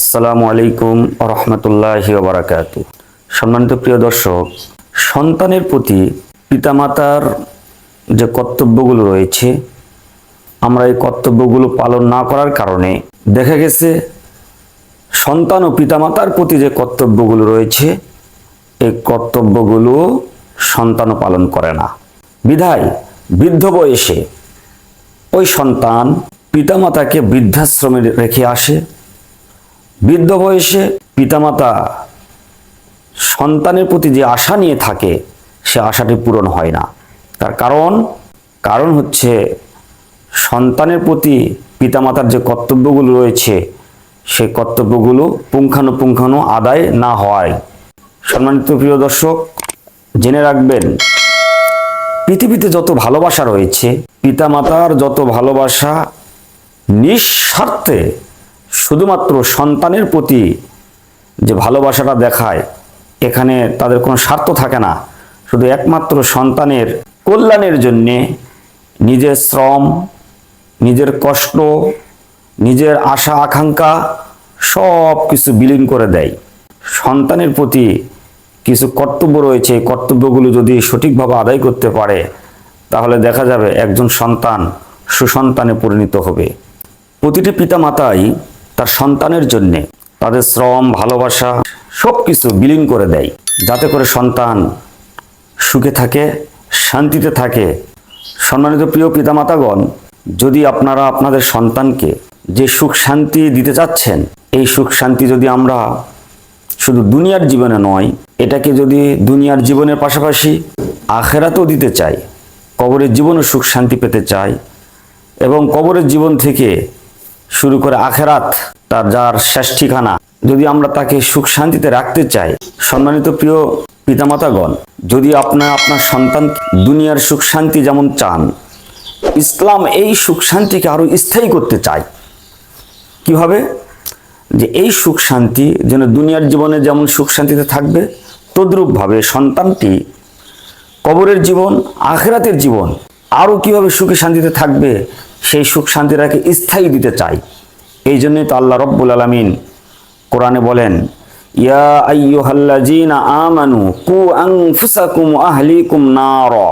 আসসালামু আলাইকুম রহমতুল্লাহ বারাকাত সম্মানিত প্রিয় দর্শক, সন্তানের প্রতি পিতামাতার যে কর্তব্যগুলো রয়েছে, আমরা এই কর্তব্যগুলো পালন না করার কারণে দেখা গেছে সন্তান ও পিতামাতার প্রতি যে কর্তব্যগুলো রয়েছে, এই কর্তব্যগুলো সন্তানও পালন করে না। বিধায় বৃদ্ধ বয়সে ওই সন্তান পিতামাতাকে বৃদ্ধাশ্রমে রেখে আসে। বৃদ্ধ বয়সে পিতামাতা সন্তানের প্রতি যে আশা নিয়ে থাকে, সে আশাটি পূরণ হয় না। তার কারণ কারণ হচ্ছে সন্তানের প্রতি পিতামাতার যে কর্তব্যগুলো রয়েছে সেই কর্তব্যগুলো পুঙ্খানুপুঙ্খানু আদায় না হওয়ায়। সম্মানিত প্রিয় দর্শক, জেনে রাখবেন, পৃথিবীতে যত ভালোবাসা রয়েছে, পিতামাতার যত ভালোবাসা নিঃস্বার্থে শুধুমাত্র সন্তানের প্রতি যে ভালোবাসাটা দেখায়, এখানে তাদের কোনো স্বার্থ থাকে না। শুধু একমাত্র সন্তানের কল্যাণের জন্যে নিজের শ্রম, নিজের কষ্ট, নিজের আশা, আকাঙ্ক্ষা সব কিছু বিলীন করে দেয়। সন্তানের প্রতি কিছু কর্তব্য রয়েছে, এই কর্তব্যগুলো যদি সঠিকভাবে আদায় করতে পারে, তাহলে দেখা যাবে একজন সন্তান সুসন্তানে পরিণত হবে। প্রতিটি পিতামাতাই তার সন্তানের জন্যে তাদের শ্রম, ভালোবাসা সব কিছু বিলীন করে দেয়। যাতে করে সন্তান সুখে থাকে, শান্তিতে থাকে। সম্মানিত প্রিয় পিতামাতাগণ, যদি আপনারা আপনাদের সন্তানকে যে সুখ শান্তি দিতে চাচ্ছেন, এই সুখ শান্তি যদি আমরা শুধু দুনিয়ার জীবনে নয়, এটাকে যদি দুনিয়ার জীবনের পাশাপাশি আখেরাতেও দিতে চাই, কবরের জীবনে সুখ শান্তি পেতে চাই এবং কবরের জীবন থেকে শুরু করে আখেরাত, তার যার শেষ ঠিকানা। যদি আমরা তাকে সুখ শান্তিতে রাখতে চাই, সম্মানিত প্রিয় পিতামাতাগণ, যদি আপনার আপনার সন্তান দুনিয়ার সুখ শান্তি যেমন চান, ইসলাম এই সুখ শান্তিকে আরও স্থায়ী করতে চায়। কীভাবে? যে এই সুখ শান্তি যেন দুনিয়ার জীবনে যেমন সুখ শান্তিতে থাকবে, তদ্রূপভাবে সন্তানটি কবরের জীবন, আখেরাতের জীবন আরও কীভাবে সুখে শান্তিতে থাকবে, সেই সুখ শান্তিটাকে স্থায়ী দিতে চাই। এই জন্যই তো আল্লাহ রব্বুল আলমিন কোরআনে বলেন, ইয়া আইয়ুহাল্লাযীনা আমানু কু আং আনফুসাকুম আহলিকুম নারা।